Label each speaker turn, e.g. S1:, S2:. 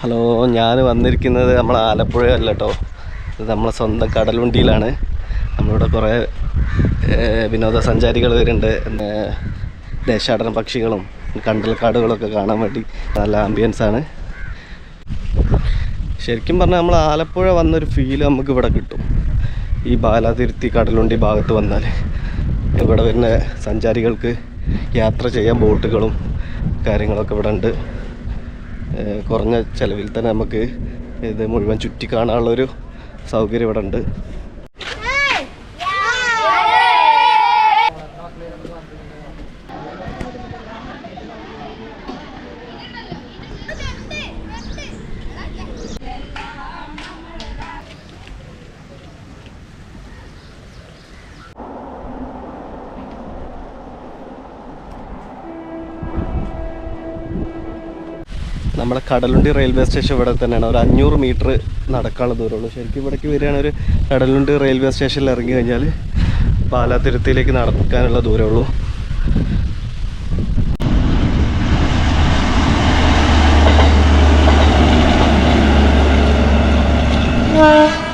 S1: Hello ഞാൻ വന്നിരിക്കുന്നത് നമ്മൾ ആലപ്പുഴ അല്ല കേട്ടോ ഇത് നമ്മളെ സ്വന്തം കടലുണ്ടിയിലാണ്. നമ്മളിവിടെ കുറേ വിനോദസഞ്ചാരികൾ വരുന്നുണ്ട്. ദേശാടന പക്ഷികളും കണ്ടൽക്കാടുകളൊക്കെ കാണാൻ വേണ്ടി നല്ല ആംബിയൻസ് ആണ്. ശരിക്കും പറഞ്ഞാൽ നമ്മൾ ആലപ്പുഴ വന്നൊരു ഫീൽ നമുക്ക് ഇവിടെ കിട്ടും. ഈ ബാലാതിരുത്തി കടലുണ്ടി ഭാഗത്ത് വന്നാൽ. ഇവിടെ വരുന്ന സഞ്ചാരികൾക്ക് യാത്ര ചെയ്യാൻ ബോട്ടുകളും കാര്യങ്ങളൊക്കെ ഇവിടെ ഉണ്ട്. കുറഞ്ഞ ചിലവിൽ തന്നെ നമുക്ക് ഇത് മുഴുവൻ ചുറ്റി കാണാനുള്ളൊരു സൗകര്യം ഇവിടെ ഉണ്ട് നമ്മുടെ കടലുണ്ടി റെയിൽവേ സ്റ്റേഷൻ ഇവിടെ തന്നെയാണ്. ഒരു അഞ്ഞൂറ് മീറ്റർ നടക്കാനുള്ള ദൂരമുള്ളൂ. ശരിക്കും ഇവിടേക്ക് വരികയാണെങ്കിൽ ഒരു കടലുണ്ടി റെയിൽവേ സ്റ്റേഷനിൽ ഇറങ്ങി കഴിഞ്ഞാൽ പാലാതിരുത്തിയിലേക്ക് നടക്കാനുള്ള ദൂരമുള്ളൂ. Yeah.